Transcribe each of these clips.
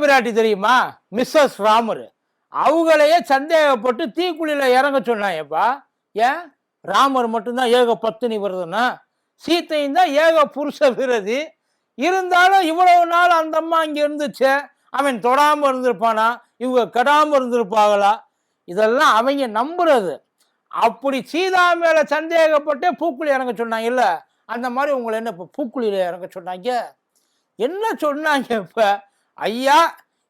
பிராட்டி தெரியுமா? மிஸ்ஸஸ் ராமர். அவங்களையே சந்தேகப்பட்டு தீக்குழியில் இறங்க சொன்னாயப்பா. ஏன்? ராமர் மட்டும்தான் ஏக பத்தினி விரதம்னா சீத்தையும் தான் ஏக புருஷ விரதி. இருந்தாலும் இவ்வளவு நாள் அந்த அம்மா அங்கே இருந்துச்சு. அவன் தொடாமல் இருந்திருப்பானா? இவங்க கெடாமல் இருந்திருப்பாங்களா? இதெல்லாம் அவங்க நம்புறது. அப்படி சீதா மேலே சந்தேகப்பட்டே பூக்குழி இறங்க சொன்னாங்க இல்லை அந்த மாதிரி உங்களை என்ன இப்போ பூக்குழியில் இறங்க சொன்னாங்க? என்ன சொன்னாங்க இப்போ? ஐயா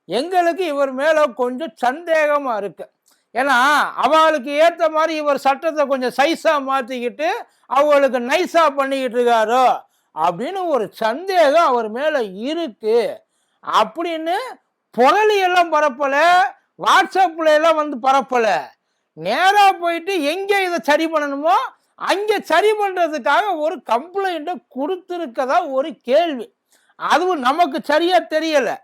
எங்களுக்கு இவர் மேலே கொஞ்சம் சந்தேகமாக இருக்குது ஏன்னா அவளுக்கு ஏற்ற மாதிரி இவர் சட்டத்தை கொஞ்சம் சைஸாக மாற்றிக்கிட்டு அவளுக்கு நைஸாக பண்ணிக்கிட்டு இருக்காரோ அப்படின்னு ஒரு சந்தேகம் அவர் மேலே இருக்குது அப்படின்னு புகழியெல்லாம் பரப்பலை பரப்பல எல்லாம் வந்து பரப்பல. நேராக போயிட்டு எங்கே இதை சரி பண்ணணுமோ அங்கே சரி பண்ணுறதுக்காக ஒரு கம்ப்ளைண்ட்டை கொடுத்துருக்கதா ஒரு கேள்வி. அதுவும் நமக்கு சரியாக தெரியலை.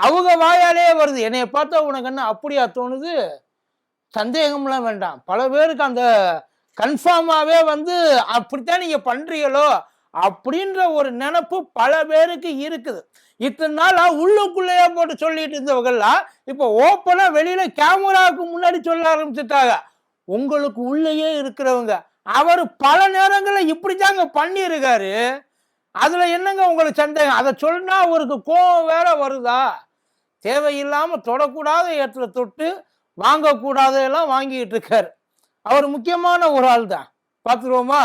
அவங்க வாயாலே வருது. என்னைய பார்த்தா உனக்கு என்ன அப்படியா தோணுது? சந்தேகம்லாம் வேண்டாம். பல பேருக்கு அந்த கன்ஃபார்மாகவே வந்து அப்படித்தான் நீங்க பண்றீங்களோ? அப்படின்ற ஒரு நினப்பு பல பேருக்கு இருக்குது. இத்தனை நாளாக உள்ளுக்குள்ளேயே போட்டு சொல்லிட்டு இருந்தவங்கெல்லாம் இப்போ ஓப்பனாக வெளியில கேமராவுக்கு முன்னாடி சொல்ல ஆரம்பிச்சுட்டாங்க. உங்களுக்கு உள்ளேயே இருக்கிறவங்க. அவர் பல நேரங்களில் இப்படித்தாங்க பண்ணியிருக்காரு. அதுல என்னங்க உங்களுக்கு சந்தேகம்? அதை சொன்னா அவருக்கு கோபம் வேற வருதா? தேவையில்லாம தொடக்கூடாத இடத்துல தொட்டு வாங்கக்கூடாதெல்லாம் வாங்கிட்டு இருக்கார். அவர் முக்கியமான ஒரு ஆள் தான். பார்த்துருவோமா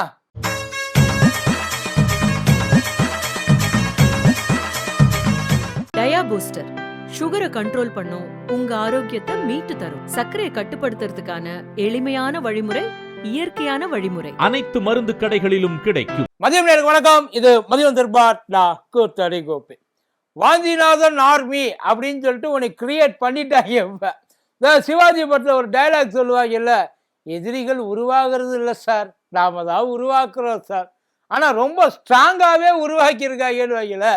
டயா பூஸ்டர். சுகரை கண்ட்ரோல் பண்ணும். உங்க ஆரோக்கியத்தை மீட்டு தரும். சர்க்கரையை கட்டுப்படுத்துறதுக்கான எளிமையான வழிமுறை இயற்கையான வழிமுறை. அனைத்து மருந்து கடைகளிலும் கிடைக்கும். மதியம் நேருக்கு வணக்கம். இது மதியம் தர்பார் நான் கூத்தடி கோபி. வாஞ்சிநாதன் ஆர்மி அப்படின்னு சொல்லிட்டு உனக்கு கிரியேட் பண்ணிட்டாங்க இப்ப சிவாஜி படத்துல ஒரு டைலாக் சொல்லுவாங்கல்ல எதிரிகள் உருவாகிறது இல்லை சார் நாம தான் உருவாக்குறோம் சார் ஆனா ரொம்ப ஸ்ட்ராங்காவே உருவாக்கியிருக்காங்கன்னு வைக்கல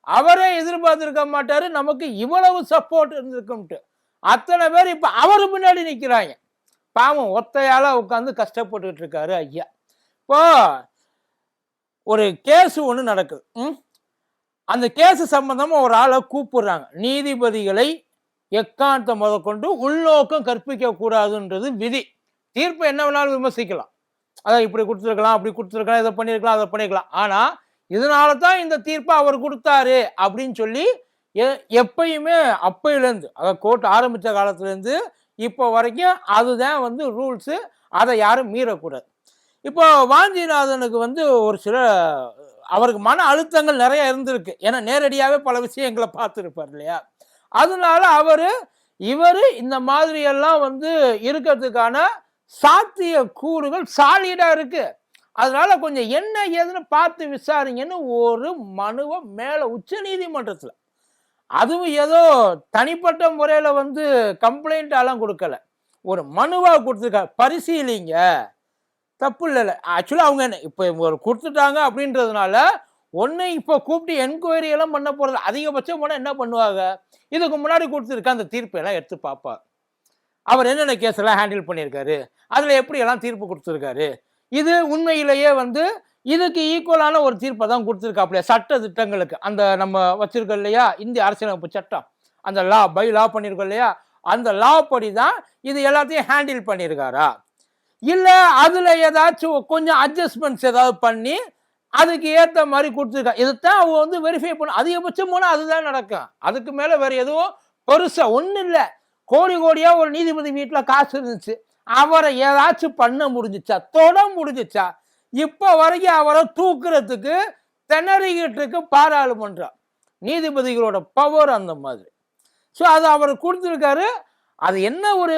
அவரே எதிர்பார்த்திருக்க மாட்டாரு. நமக்கு இவ்வளவு சப்போர்ட் இருந்திருக்கும்ட்டு. அத்தனை பேர் இப்ப அவரு பின்னாடி நிக்கிறாங்க. பாவம் ஒத்தையால் உட்காந்து கஷ்டப்பட்டுக்கிட்டு இருக்காரு ஐயா. இப்போ ஒரு கேஸு ஒன்று நடக்குது. ம்? அந்த கேஸு சம்பந்தமாக ஒரு ஆளை கூப்பிடுறாங்க. நீதிபதிகளை எக்காந்த முதற்கொண்டு உள்நோக்கம் கற்பிக்க கூடாதுன்றது விதி. தீர்ப்பை என்ன வேணாலும் விமர்சிக்கலாம். அதான் இப்படி கொடுத்துருக்கலாம் அப்படி கொடுத்துருக்கலாம் இதை பண்ணியிருக்கலாம் அதை பண்ணியிருக்கலாம் ஆனால் இதனால தான் இந்த தீர்ப்பை அவர் கொடுத்தாரு அப்படின்னு சொல்லி எ- எப்பயுமே அப்பையிலேருந்து அதாவது கோர்ட் ஆரம்பித்த காலத்துலேருந்து இப்போ வரைக்கும் அதுதான் வந்து ரூல்ஸு அதை யாரும் மீறக்கூடாது. இப்போ வாஞ்சிநாதனுக்கு வந்து ஒரு சில அவருக்கு மன அழுத்தங்கள் நிறைய இருந்திருக்கு. ஏன்னா நேரடியாகவே பல விஷயங்களை பார்த்துருப்பார் இல்லையா? அதனால அவர் இவர் இந்த மாதிரியெல்லாம் வந்து இருக்கிறதுக்கான சாத்திய கூறுகள் சாலிடாக இருக்குது அதனால கொஞ்சம் என்ன ஏதுன்னு பார்த்து விசாரிங்கன்னு ஒரு மனுவை மேலே உச்ச நீதிமன்றத்தில் அதுவும் ஏதோ தனிப்பட்ட முறையில் வந்து கம்ப்ளைண்ட்டாலாம் கொடுக்கல. ஒரு மனுவாக கொடுத்துருக்காரு பரிசீலிங்க. தப்பு இல்லை ஆக்சுவலாக அவங்க என்ன இப்போ ஒரு கொடுத்துட்டாங்க அப்படின்றதுனால ஒன்று இப்போ கூப்பிட்டு என்கொயரி எல்லாம் பண்ண போகிறது அதிகபட்சம் போனால் என்ன பண்ணுவாங்க? இதுக்கு முன்னாடி கொடுத்துருக்க அந்த தீர்ப்பை எல்லாம் எடுத்து பார்ப்பார். அவர் என்னென்ன கேஸ் எல்லாம் ஹேண்டில் பண்ணியிருக்காரு? அதில் எப்படியெல்லாம் தீர்ப்பு கொடுத்துருக்காரு? இது உண்மையிலேயே வந்து இதுக்கு ஈக்குவலான ஒரு தீர்ப்பை தான் கொடுத்துருக்காப்புலையா? சட்ட திட்டங்களுக்கு. அந்த நம்ம வச்சிருக்கோம் இல்லையா? இந்திய அரசியலமைப்பு சட்டம். அந்த லா பை லா பண்ணியிருக்கோம் இல்லையா? அந்த லா படி தான் இது எல்லாத்தையும் ஹேண்டில் பண்ணியிருக்காரா இல்லை அதில் ஏதாச்சும் கொஞ்சம் அட்ஜஸ்ட்மெண்ட்ஸ் ஏதாவது பண்ணி அதுக்கு ஏற்ற மாதிரி கொடுத்துருக்கா இதுதான் அவங்க வந்து வெரிஃபை பண்ண அதிகபட்சம் போனால் அதுதான் நடக்கும். அதுக்கு மேலே வேறு எதுவும் பெருசாக ஒன்றும் இல்லை. கோடி கோடியாக ஒரு நீதிபதி வீட்டில் காசு இருந்துச்சு. அவரை ஏதாச்சும் பண்ண முடிஞ்சிச்சா? தொட முடிஞ்சிச்சா? இப்போ வரைக்கும் அவரை தூக்குறதுக்கு திணறிக்கிட்டு இருக்கு பாராளுமன்றம். நீதிபதிகளோட பவர் அந்த மாதிரி. ஸோ அது அவர் கொடுத்துருக்காரு. அது என்ன ஒரு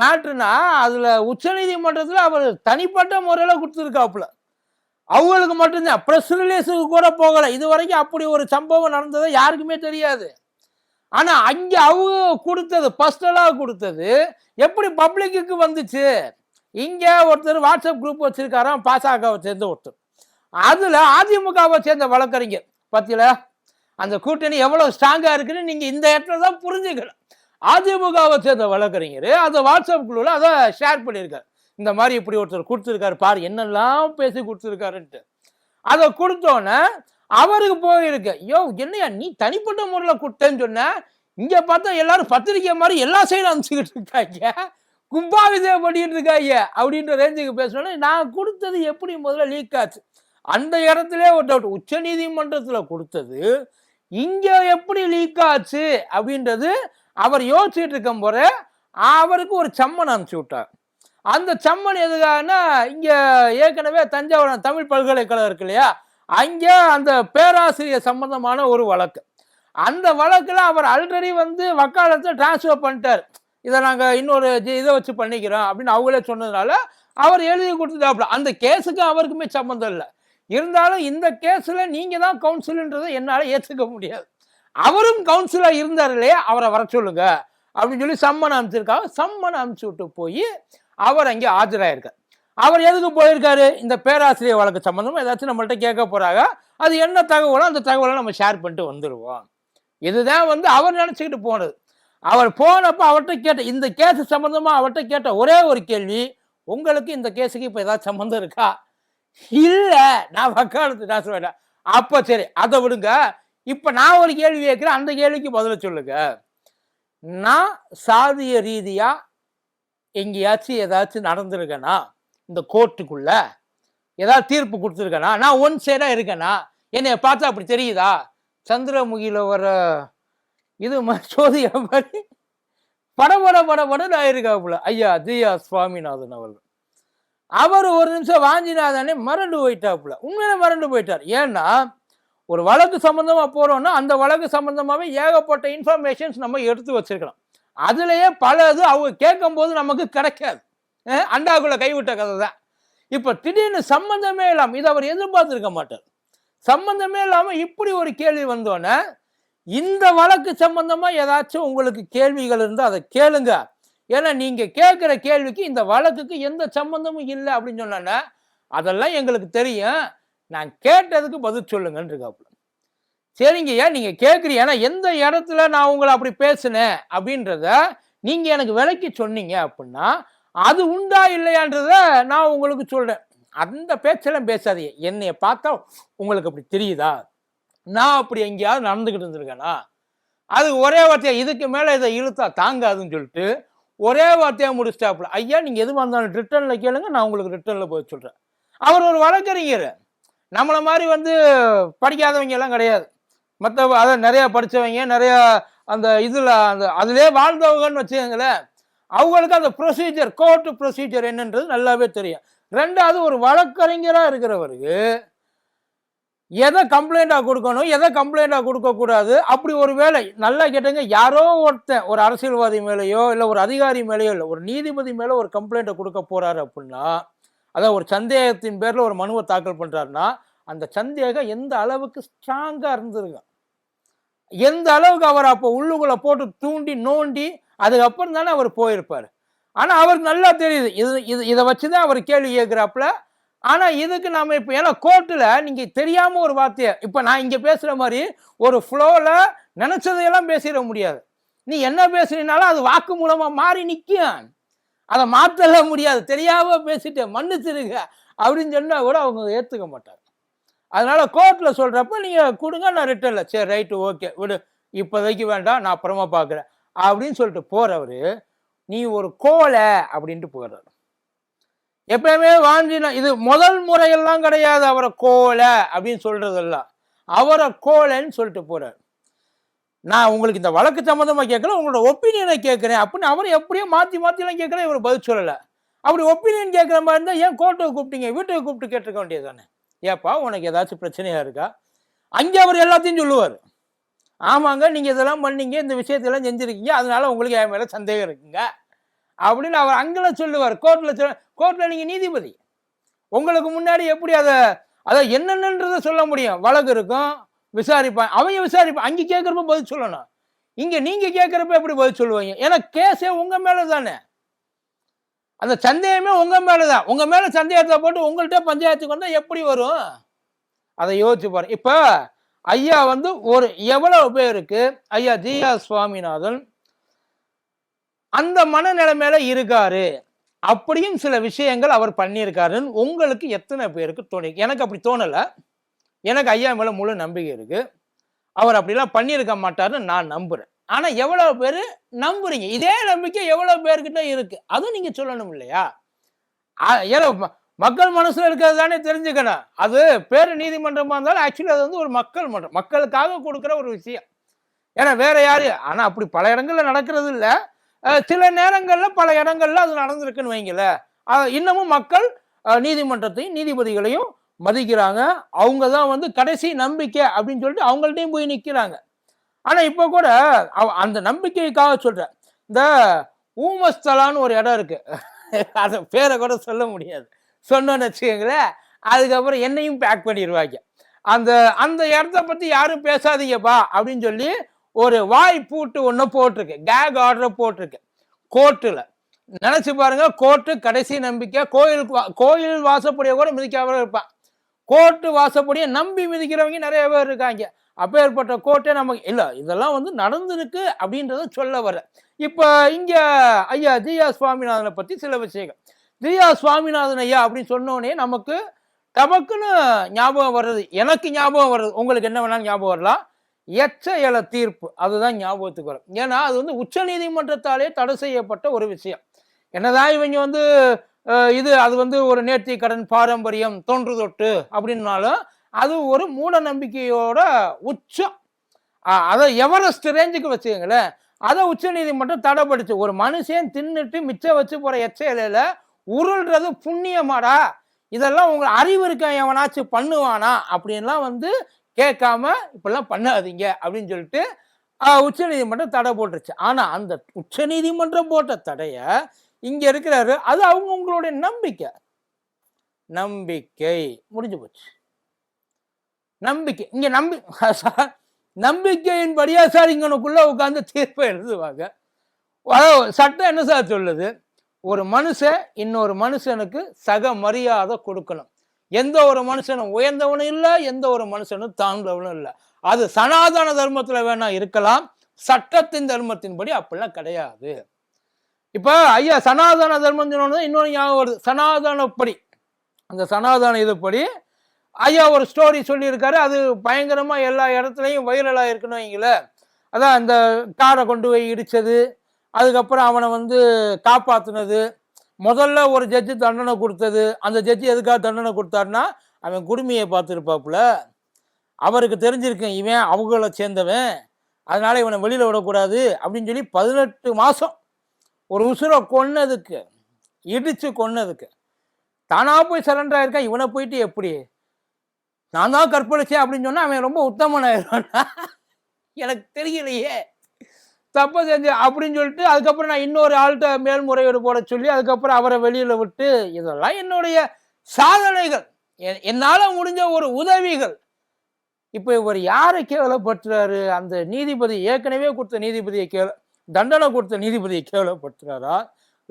மேட்ருனா அதில் உச்சநீதிமன்றத்தில் அவர் தனிப்பட்ட முறையில் கொடுத்துருக்காப்புல. அவங்களுக்கு மட்டும்தான். ப்ரெஸ் ரிலீஸுக்கு கூட போகலை. இது வரைக்கும் அப்படி ஒரு சம்பவம் நடந்ததை யாருக்குமே தெரியாது. ஆனால் அங்கே அவங்க கொடுத்தது பர்சனலாக கொடுத்தது எப்படி பப்ளிக்குக்கு வந்துச்சு? இங்கே ஒருத்தர் வாட்ஸ்அப் குரூப் வச்சுருக்காராம் பாசகவை சேர்ந்த ஒருத்தர். அதில் அதிமுகவை சேர்ந்த வழக்கறிஞர். பத்தியில அந்த கூட்டணி எவ்வளோ ஸ்ட்ராங்காக இருக்குன்னு நீங்கள் இந்த இடத்துல தான் புரிஞ்சுக்கணும். அதிமுகவை சேர்ந்த வழக்கறிஞர் அந்த வாட்ஸ்அப் குழுவில் அதை ஷேர் பண்ணியிருக்காரு. இந்த மாதிரி இப்படி ஒருத்தர் கொடுத்துருக்காரு பாரு என்னெல்லாம் பேசி கொடுத்துருக்காருன்ட்டு. அதை கொடுத்தோன்னே அவருக்கு போயிருக்கு யோ என்னையா நீ தனிப்பட்ட முறையில் கொடுத்தேன்னு சொன்ன? இங்கே பார்த்தா எல்லாரும் பத்திரிக்கை மாதிரி எல்லா சைடும் அனுப்பிச்சுக்கிட்டு இருக்காங்க. கும்பாபிஷேகம் பண்ணிட்டு இருக்காங்க அப்படின்ற ரேஞ்சுக்கு பேசணும்னா நான் கொடுத்தது எப்படி முதல்ல லீக் ஆச்சு? அந்த இடத்துல ஒரு டவுட் உச்ச நீதிமன்றத்தில் கொடுத்தது இங்கே எப்படி லீக் ஆச்சு அப்படின்றது அவர் யோசிச்சுட்டு இருக்கும் போது அவருக்கு ஒரு சம்மன் அனுப்பிச்சு விட்டார். அந்த சம்மன் எதுக்காகனா இங்கே ஏற்கனவே தஞ்சாவூர் தமிழ் பல்கலைக்கழகம் இருக்கு இல்லையா? அங்கே அந்த பேராசிரியர் சம்பந்தமான ஒரு வழக்கு. அந்த வழக்கில் அவர் ஆல்ரெடி வந்து வக்காலத்தை டிரான்ஸ்ஃபர் பண்ணிட்டார். இதை நாங்கள் இன்னொரு இதை வச்சு பண்ணிக்கிறோம் அப்படின்னு அவங்களே சொன்னதுனால அவர் எழுதி கொடுத்துட்டாப்புல. அந்த கேஸுக்கு அவருக்குமே சம்மந்தம் இல்லை. இருந்தாலும் இந்த கேஸில் நீங்கள் தான் கவுன்சிலுன்றதை என்னால் ஏற்றுக்க முடியாது. அவரும் கவுன்சிலாக இருந்தார் இல்லையா? அவரை வர சொல்லுங்க அப்படின்னு சொல்லி சம்மன் அனுப்பிச்சிருக்காங்க. சம்மன் அனுப்பிச்சு விட்டு போய் அவர் அங்கே ஆஜராயிருக்கார். அவர் எதுக்கு போயிருக்காரு? இந்த பேராசிரியர் வழக்கு சம்மந்தமாக ஏதாச்சும் நம்மள்ட்ட கேட்க போகிறாங்க அது என்ன தகவலோ அந்த தகவலை நம்ம ஷேர் பண்ணிட்டு வந்துடுவோம் இதுதான் வந்து அவர் நினச்சிக்கிட்டு போனது. அவர் போனப்போ அவர்கிட்ட கேட்ட இந்த கேஸ் சம்மந்தமாக அவர்கிட்ட கேட்ட ஒரே ஒரு கேள்வி உங்களுக்கு இந்த கேஸுக்கு இப்போ ஏதாவது சம்மந்தம் இருக்கா? இல்லை நான் வக்காலத்து நான் சொல்றேன். அப்போ சரி அதை விடுங்க. இப்போ நான் ஒரு கேள்வி கேட்குறேன் அந்த கேள்விக்கு பதில சொல்லுங்க. நான் சாதிய ரீதியாக எங்கேயாச்சும் ஏதாச்சும் நடந்திருக்கேனா? இந்த கோர்ட்டுக்குள்ள ஏதாவது தீர்ப்பு கொடுத்துருக்கேனா? நான் ஒன் சைடாக இருக்கேனா? என்னைய பார்த்தா அப்படி தெரியுதா? சந்திரமுகியில வர இது மாதிரி பட பட பட படபடன்னு ஆயிருக்காப்புல. ஐயா ஜியா சுவாமிநாதன் அவர்கள். அவர் ஒரு நிமிஷம் வாஞ்சிநாதனே மறந்து போயிட்டாப்புல. உண்மையில மறந்து போயிட்டார். ஏன்னா ஒரு வழக்கு சம்மந்தமாக போறோம்னா அந்த வழக்கு சம்மந்தமாகவே ஏகப்பட்ட இன்ஃபர்மேஷன்ஸ் நம்ம எடுத்து வச்சிருக்கலாம். அதுலேயே பல இது அவங்க கேட்கும் போது நமக்கு கிடைக்காது. அண்டாக்குள்ளே கைவிட்ட கதை தான். இப்போ திடீர்னு சம்மந்தமே இல்லாமல் இதை அவர் எதிர்பார்த்துருக்க மாட்டார். சம்மந்தமே இல்லாமல் இப்படி ஒரு கேள்வி வந்தோன்னே இந்த வழக்கு சம்பந்தமா ஏதாச்சும் உங்களுக்கு கேள்விகள் இருந்தால் அதை கேளுங்க. ஏன்னா நீங்க கேட்குற கேள்விக்கு இந்த வழக்குக்கு எந்த சம்பந்தமும் இல்லை அப்படின்னு சொன்னோன்னே அதெல்லாம் எங்களுக்கு தெரியும். நான் கேட்டதுக்கு பதில் சொல்லுங்கன்னு இருக்காப்புல சரிங்க ஏன் நீங்க கேட்குறீங்க? ஏன்னா எந்த இடத்துல நான் உங்களை அப்படி பேசினேன் அப்படின்றத நீங்க எனக்கு விலைக்கு சொன்னீங்க அப்படின்னா அது உண்டா இல்லையான்றத நான் உங்களுக்கு சொல்றேன். அந்த பேச்செல்லாம் பேசாதீங்க. என்னைய பார்த்தா உங்களுக்கு அப்படி தெரியுதா? நான் அப்படி எங்கேயாவது நடந்துக்கிட்டு இருந்திருக்கேனா? அது ஒரே வார்த்தையாக இதுக்கு மேலே இதை இழுத்தா தாங்காதுன்னு சொல்லிட்டு ஒரே வார்த்தையாக முடிச்சிட்டாப்புல ஐயா நீங்கள் எது வந்தாலும் ரிட்டனில் கேளுங்க நான் உங்களுக்கு ரிட்டனில் போய் சொல்கிறேன் அவர் ஒரு வழக்கறிஞர். நம்மளை மாதிரி வந்து படிக்காதவங்க எல்லாம் கிடையாது. மற்ற அதை நிறையா படிச்சவங்க நிறையா அந்த இதில் அந்த அதிலே வாழ்ந்தவங்கன்னு வச்சுக்கோங்களேன் அவங்களுக்கு அந்த ப்ரொசீஜர் கோர்ட்டு ப்ரொசீஜர் என்னன்றது நல்லாவே தெரியும். ரெண்டாவது ஒரு வழக்கறிஞராக இருக்கிறவருக்கு எதை கம்ப்ளைண்ட்டாக கொடுக்கணும் எதை கம்ப்ளைண்ட்டாக கொடுக்கக்கூடாது? அப்படி ஒரு வேலை. நல்லா கேட்டுங்க. யாரோ ஒருத்தன் ஒரு அரசியல்வாதி மேலேயோ இல்லை ஒரு அதிகாரி மேலேயோ இல்லை ஒரு நீதிபதி மேலே ஒரு கம்ப்ளைண்ட்டை கொடுக்க போகிறாரு அப்படின்னா அதான் ஒரு சந்தேகத்தின் பேரில் ஒரு மனுவை தாக்கல் பண்ணுறாருன்னா அந்த சந்தேகம் எந்த அளவுக்கு ஸ்ட்ராங்காக இருந்திருங்க எந்த அளவுக்கு அவர் அப்போ உள்ளுக்குள்ளே போட்டு தூண்டி நோண்டி அதுக்கப்புறம் தானே அவர் போயிருப்பார்? ஆனால் அவருக்கு நல்லா தெரியுது. இது இது இதை வச்சு தான் அவர் கேள்வி கேட்குறாப்புல ஆனால் இதுக்கு நாம இப்போ ஏன்னா கோர்ட்டில் நீங்கள் தெரியாமல் ஒரு வார்த்தையை இப்போ நான் இங்கே பேசுகிற மாதிரி ஒரு ஃப்ளோவில் நினச்சதையெல்லாம் பேசிட முடியாது. நீ என்ன பேசுறீனாலும் அது வாக்கு மூலமாக மாறி நிற்கும் அதை மாற்றல முடியாது. தெரியாம பேசிட்டு மன்னிச்சிருங்க அப்படின்னு சொன்னா கூட அவங்க ஏற்றுக்க மாட்டாங்க. அதனால கோர்ட்டில் சொல்றப்ப நீங்க கொடுங்க நான் ரிட்டர்ல சரி ரைட்டு ஓகே விடு. இப்போதைக்கு வேண்டாம் நான் அப்புறமா பார்க்குறேன் அப்படின்னு சொல்லிட்டு போகிறவர் நீ ஒரு கோலை அப்படின்ட்டு போயிடுறாரு. எப்பயுமே வாஞ்சினா இது முதல் முறையெல்லாம் கிடையாது அவரை கோலை அப்படின்னு சொல்றதெல்லாம். அவரை கோலைன்னு சொல்லிட்டு போறார். நான் உங்களுக்கு இந்த வழக்கு சம்மந்தமாக கேட்கல உங்களோட ஒப்பீனியனை கேட்குறேன் அப்படின்னு அவரை எப்படியோ மாற்றி மாற்றிலாம் கேட்குறேன் இவர் பதில் சொல்லலை. அப்படி ஒப்பீனியன் கேட்குற மாதிரி இருந்தால் ஏன் கோர்ட்டுக்கு கூப்பிட்டீங்க? வீட்டுக்கு கூப்பிட்டு கேட்டிருக்க வேண்டியது தானே. ஏப்பா உனக்கு ஏதாச்சும் பிரச்சனையாக இருக்கா? அங்கே அவர் எல்லாத்தையும் சொல்லுவார். ஆமாங்க நீங்கள் இதெல்லாம் பண்ணீங்க இந்த விஷயத்தெல்லாம் செஞ்சுருக்கீங்க அதனால உங்களுக்கு என் மேலே சந்தேகம் இருக்குங்க. அப்படின்னு அவர் அங்கெல்லாம் சொல்லுவார். கோர்ட்டில் சொல் கோர்ட்டில் நீங்கள் நீதிபதி. உங்களுக்கு முன்னாடி எப்படி அதை அதை என்னென்னன்றதை சொல்ல முடியும். வழக்கு இருக்கும் விசாரிப்பான் அவங்க விசாரிப்பான் அங்கே கேட்குறப்ப பதில் சொல்லணும். இங்கே நீங்கள் கேட்குறப்ப எப்படி பதில் சொல்லுவீங்க? ஏன்னா கேஸே உங்கள் மேலே தானே. அந்த சந்தேகமே உங்கள் மேலே தான். உங்கள் மேலே சந்தேகத்தை போட்டு உங்கள்கிட்ட பஞ்சாயத்துக்கு வந்தால் எப்படி வரும்? அதை யோசிச்சு பாருங்க. இப்போ ஐயா வந்து ஒரு எவ்வளவு பேருக்கு ஐயா ஜி ஆர் சுவாமிநாதன் அந்த மனநிலைமையில இருக்காரு. அப்படியும் சில விஷயங்கள் அவர் பண்ணியிருக்காருன்னு உங்களுக்கு எத்தனை பேருக்கு தோணி எனக்கு அப்படி தோணலை. எனக்கு ஐயா மேல முழு நம்பிக்கை இருக்கு. அவர் அப்படிலாம் பண்ணியிருக்க மாட்டாருன்னு நான் நம்புறேன். ஆனா எவ்வளவு பேர் நம்புறீங்க? இதே நம்பிக்கை எவ்வளவு பேர்கிட்ட இருக்கு? அதுவும் நீங்க சொல்லணும் இல்லையா? ஏன்னா ம- மக்கள் மனசுல இருக்கிறது தானே தெரிஞ்சுக்கணும். அது பேர் நீதிமன்றமா இருந்தாலும் ஆக்சுவலி அது வந்து ஒரு மக்கள் மன்றம் மக்களுக்காக கொடுக்குற ஒரு விஷயம். ஏன்னா வேற யாரு? ஆனா அப்படி பல இடங்கள்ல நடக்கிறது இல்லை. சில நேரங்களில் பல இடங்கள்ல அது நடந்திருக்குன்னு வைங்களேன் இன்னமும் மக்கள் நீதிமன்றத்தையும் நீதிபதிகளையும் மதிக்கிறாங்க. அவங்க தான் வந்து கடைசி நம்பிக்கை அப்படின்னு சொல்லிட்டு அவங்கள்ட்டையும் போய் நிற்கிறாங்க ஆனால் இப்போ கூட அவ- அந்த நம்பிக்கைக்காக சொல்கிறேன் இந்த ஊமஸ்தலான்னு ஒரு இடம் இருக்கு. அது பேரை கூட சொல்ல முடியாது. சொன்னோன்னு வச்சுக்கோங்களேன் அதுக்கப்புறம் என்னையும் பேக் பண்ணிடுவாங்க அந்த அந்த இடத்த பற்றி யாரும் பேசாதீங்கப்பா அப்படின்னு சொல்லி ஒரு வாய் பூட்டு ஒன்று போட்டிருக்கு. கேக் ஆர்டர் போட்டிருக்கு. கோர்ட்டில் நினச்சி பாருங்க கோர்ட்டு கடைசி நம்பிக்கை கோயிலுக்கு வா- கோயில் வாசப்படியை கூட மிதிக்காமல் இருப்பான். கோர்ட்டு வாசப்படியை நம்பி மிதிக்கிறவங்க நிறைய பேர் இருக்காங்க. அப்பேற்பட்ட கோர்ட்டே நமக்கு இல்லை இதெல்லாம் வந்து நடந்திருக்கு அப்படின்றத சொல்ல வர. இப்போ இங்கே ஐயா தியா சுவாமிநாதனை பற்றி சில விஷயங்கள். தியா சுவாமிநாதன் ஐயா அப்படின்னு சொன்னோடனே நமக்கு டபக்குன்னு ஞாபகம் வர்றது எனக்கு ஞாபகம் வர்றது உங்களுக்கு என்ன வேணாலும் ஞாபகம் வரலாம். எச்ச இல தீர்ப்பு. அதுதான் ஞாபகத்துக்கு வரும். ஏன்னா அது வந்து உச்ச நீதிமன்றத்தாலே தடை செய்யப்பட்ட ஒரு விஷயம். என்னதான் இவங்க வந்து இது அது வந்து ஒரு நேர்த்தி கடன் பாரம்பரியம் தொன்று தொட்டு அப்படின்னாலும் அது ஒரு மூட நம்பிக்கையோட உச்சம். அதை எவரெஸ்ட் ரேஞ்சுக்கு வச்சுக்கோங்களேன். அதை உச்ச நீதிமன்றம் தடைப்படுச்சு ஒரு மனுஷன் தின்னுட்டு மிச்சம் வச்சு போற எச்ச இலையில உருள்றது புண்ணியமாடா. இதெல்லாம் உங்க அறிவு இருக்க எவனாச்சும் பண்ணுவானா அப்படின்லாம் வந்து கேட்காம இப்படிலாம் பண்ணாதீங்க அப்படின்னு சொல்லிட்டு உச்ச நீதிமன்றம் தடை போட்டுருச்சு. ஆனால் அந்த உச்ச நீதிமன்றம் போட்ட தடையை இங்கே இருக்கிறாரு. அது அவங்கவுங்களுடைய நம்பிக்கை. நம்பிக்கை. முடிஞ்சு போச்சு. நம்பிக்கை. இங்கே நம்பி நம்பிக்கையின்படியா சார் இங்கனுக்குள்ளே உட்காந்து தீர்ப்பை எழுதுவாங்க. சட்டம் என்ன சார் சொல்லுது? ஒரு மனுஷன் இன்னொரு மனுஷனுக்கு சக மரியாதை கொடுக்கணும். எந்த ஒரு மனுஷனும் உயர்ந்தவனும் இல்லை எந்த ஒரு மனுஷனும் தாழ்ந்தவனும் இல்லை. அது சனாதன தர்மத்தில் வேணா இருக்கலாம் சட்டத்தின் தர்மத்தின்படி அப்படிலாம் கிடையாது. இப்போ ஐயா சனாதன தர்மம் சொன்னோன்னு இன்னொன்று ஞாபகம் வருது. சனாதனப்படி. அந்த சனாதன இதுப்படி ஐயா ஒரு ஸ்டோரி சொல்லியிருக்காரு. அது பயங்கரமாக எல்லா இடத்துலையும் வைரலாக இருக்குன்னு வைங்களேன் அதான் அந்த காரை கொண்டு போய் இடித்தது அதுக்கப்புறம் அவனை வந்து காப்பாற்றினது முதல்ல ஒரு ஜட்ஜு தண்டனை கொடுத்தது. அந்த ஜட்ஜி எதுக்காக தண்டனை கொடுத்தாருன்னா அவன் குடுமையை பார்த்துருப்பாப்புல. அவருக்கு தெரிஞ்சிருக்கேன் இவன் அவங்கள சேர்ந்தவன். அதனால் இவனை வெளியில் விடக்கூடாது அப்படின்னு சொல்லி பதினெட்டு மாதம் ஒரு உசுரை கொன்னதுக்கு இடிச்சு கொன்னதுக்கு. தானாக போய் சரண்டர் ஆயிருக்கான் இவனை போயிட்டு எப்படி? நான் தான் கற்பழிச்சேன் அப்படின்னு சொன்னால் அவன் ரொம்ப உத்தமனாயிருவானா எனக்கு தெரியலையே. தப்பு செஞ்சு அப்படின்னு சொல்லிட்டு அதுக்கப்புறம் நான் இன்னொரு ஆள்கிட்ட மேல்முறையீடு போட சொல்லி அதுக்கப்புறம் அவரை வெளியில் விட்டு இதெல்லாம் என்னுடைய சாதனைகள். என்னால் முடிஞ்ச ஒரு உதவிகள். இப்போ இவர் யாரை கேவலப்படுத்துறாரு? அந்த நீதிபதி ஏற்கனவே கொடுத்த நீதிபதியை கேவல தண்டனை கொடுத்த நீதிபதியை கேவலப்படுத்துறாரா?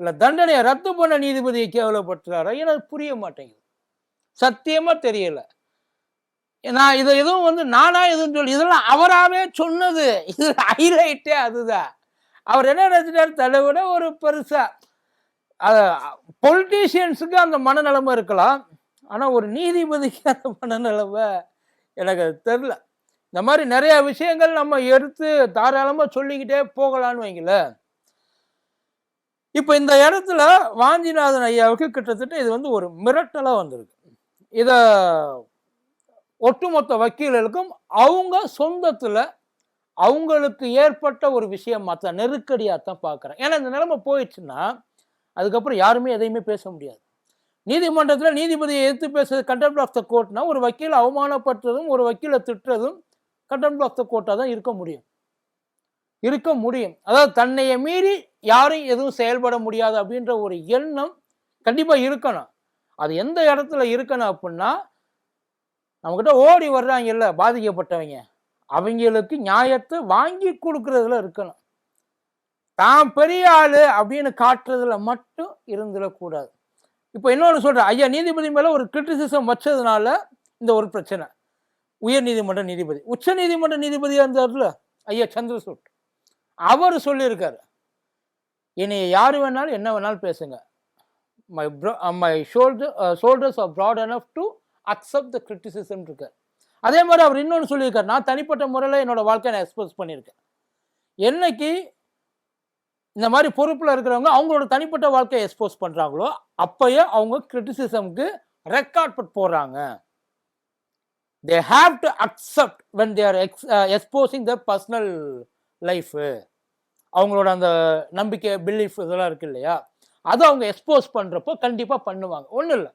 இல்லை தண்டனையை ரத்து பண்ண நீதிபதியை கேவலப்படுத்துறாரா? எனக்கு புரிய மாட்டேங்குது. சத்தியமாக தெரியலை. நான் இதை எதுவும் வந்து நானா எதுவும் சொல்லி இதெல்லாம் அவராகவே சொன்னது. இது ஹைலைட்டே அதுதான். அவர் என்ன நினைச்சிட்டார்? தலைவிட விட ஒரு பெருசா. பொலிட்டீஷியன்ஸுக்கு அந்த மனநிலைமை இருக்கலாம். ஆனால் ஒரு நீதிபதிக்கு அந்த மனநிலைமை எனக்கு அது தெரில இந்த மாதிரி நிறைய விஷயங்கள் நம்ம எடுத்து தாராளமாக சொல்லிக்கிட்டே போகலான்னு வைங்களேன். இப்போ இந்த இடத்துல வாஞ்சிநாதன் ஐயாவுக்கு கிட்டத்தட்ட இது வந்து ஒரு மிரட்டலாக வந்திருக்கு. இதை ஒட்டுமொத்த வக்கீல்களுக்கும் அவங்க சொந்தத்தில் அவங்களுக்கு ஏற்பட்ட ஒரு விஷயம் மற்ற நெருக்கடியாக தான் பார்க்குறேன். ஏன்னா இந்த நிலைமை போயிடுச்சுன்னா அதுக்கப்புறம் யாருமே எதையுமே பேச முடியாது. நீதிமன்றத்தில் நீதிபதியை எதிர்த்து பேசுறது கண்டெம்ட் ஆஃப் த கோர்ட்னா ஒரு வக்கீல் அவமானப்படுத்துறதும் ஒரு வக்கீலை திட்டுறதும் கண்டெம்ட் ஆஃப் த கோர்ட்டாக தான் இருக்க முடியும். இருக்க முடியும். அதாவது தன்னையை மீறி யாரும் எதுவும் செயல்பட முடியாது அப்படின்ற ஒரு எண்ணம் கண்டிப்பாக இருக்கணும். அது எந்த இடத்துல இருக்கணும் அப்படின்னா நம்மக்கிட்ட ஓடி வர்றாங்கல்ல பாதிக்கப்பட்டவங்க. அவங்களுக்கு நியாயத்தை வாங்கி கொடுக்கறதுல இருக்கணும். தான் பெரிய ஆள் அப்படின்னு காட்டுறதுல மட்டும் இருந்துடக்கூடாது. இப்போ இன்னொன்று சொல்கிறேன் ஐயா நீதிபதி மேலே ஒரு கிரிட்டிசிசம் வச்சதுனால இந்த ஒரு பிரச்சனை. உயர் நீதிமன்ற நீதிபதி. உச்ச நீதிமன்ற நீதிபதியாக இருந்தார்ல? ஐயா சந்திரசூட். அவர் சொல்லியிருக்காரு. என்னை யார் வேணாலும் என்ன வேணாலும் பேசுங்க. My bro my shoulder shoulders are broad enough to accept the criticism இருக்கார் அதே மாதிரி அவர் இன்னொன்று சொல்லியிருக்காரு நான் தனிப்பட்ட முறையில் என்னோடய வாழ்க்கையை நான் எக்ஸ்பிரஸ் பண்ணியிருக்கேன். என்னைக்கு இந்த மாதிரி பொறுப்பில் இருக்கிறவங்க அவங்களோட தனிப்பட்ட வாழ்க்கையை எக்ஸ்போஸ் பண்ணுறாங்களோ அப்போயே அவங்க கிரிட்டிசிசம்க்கு ரெக்கார்ட் பட் போடுறாங்க. They have to accept when they're ex exposing the personal life அவங்களோட அந்த நம்பிக்கை பிலீஃப் இதெல்லாம் இருக்கு இல்லையா? அதை அவங்க எக்ஸ்போஸ் பண்ணுறப்போ கண்டிப்பாக பண்ணுவாங்க. ஒன்றும் இல்லை.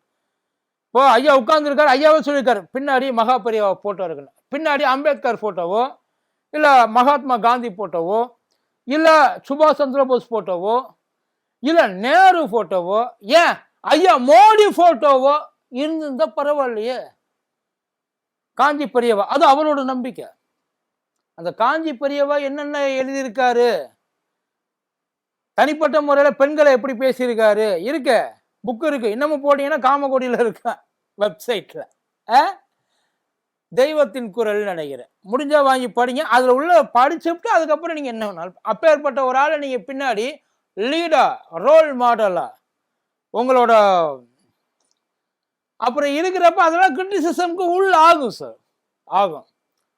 இப்போ ஐயா உட்காந்துருக்காரு ஐயாவே சொல்லியிருக்காரு. பின்னாடி மகா பெரியவா ஃபோட்டோ இருக்குன்னு பின்னாடி அம்பேத்கர் ஃபோட்டோவோ இல்லை மகாத்மா காந்தி ஃபோட்டோவோ இல்லை சுபாஷ் சந்திர போஸ் ஃபோட்டோவோ இல்லை நேரு ஃபோட்டோவோ ஏன்? ஐயா மோடி ஃபோட்டோவோ இருந்திருந்தால் பரவாயில்லையே. காஞ்சி பெரியவா அது அவரோட நம்பிக்கை. அந்த காஞ்சி பெரியவா என்னென்ன எழுதியிருக்காரு? தனிப்பட்ட முறையில் பெண்களை எப்படி பேசியிருக்காரு? இருக்கு புக் இருக்கு. இன்னமும் போட்டீங்கன்னா காமகோடியில் இருக்கேன். வெப்சைட்டில் தெய்வத்தின் குரல் நினைக்கிறேன். முடிஞ்சால் வாங்கி படிங்க. அதில் உள்ள படிச்சுட்டு அதுக்கப்புறம் நீங்கள் என்ன வேணாலும் அப்பேற்பட்ட ஒரு ஆளை நீங்கள் பின்னாடி லீடா ரோல் மாடலா உங்களோட அப்புறம் இருக்கிறப்ப அதெல்லாம் கிரிட்டிசிசம்க்கு உள்ள ஆகும் சார் ஆகும்.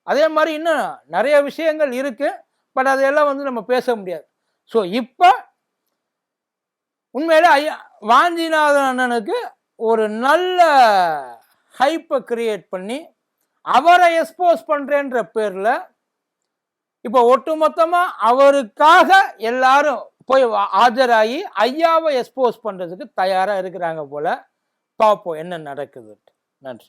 அதே மாதிரி இன்னும் நிறைய விஷயங்கள் இருக்குது பட் அதையெல்லாம் வந்து நம்ம பேச முடியாது. ஸோ இப்போ உண்மையிலே ஐயா வாஞ்சிநாதன் அண்ணனுக்கு ஒரு நல்ல ஹைப்பை கிரியேட் பண்ணி அவரை எக்ஸ்போஸ் பண்ணுறேன்ற பேரில் இப்போ ஒட்டுமொத்தமாக அவருக்காக எல்லாரும் போய் வா- ஆஜராகி ஐயாவை எக்ஸ்போஸ் பண்ணுறதுக்கு தயாராக இருக்கிறாங்க போல் பார்ப்போம் என்ன நடக்குது நன்றி.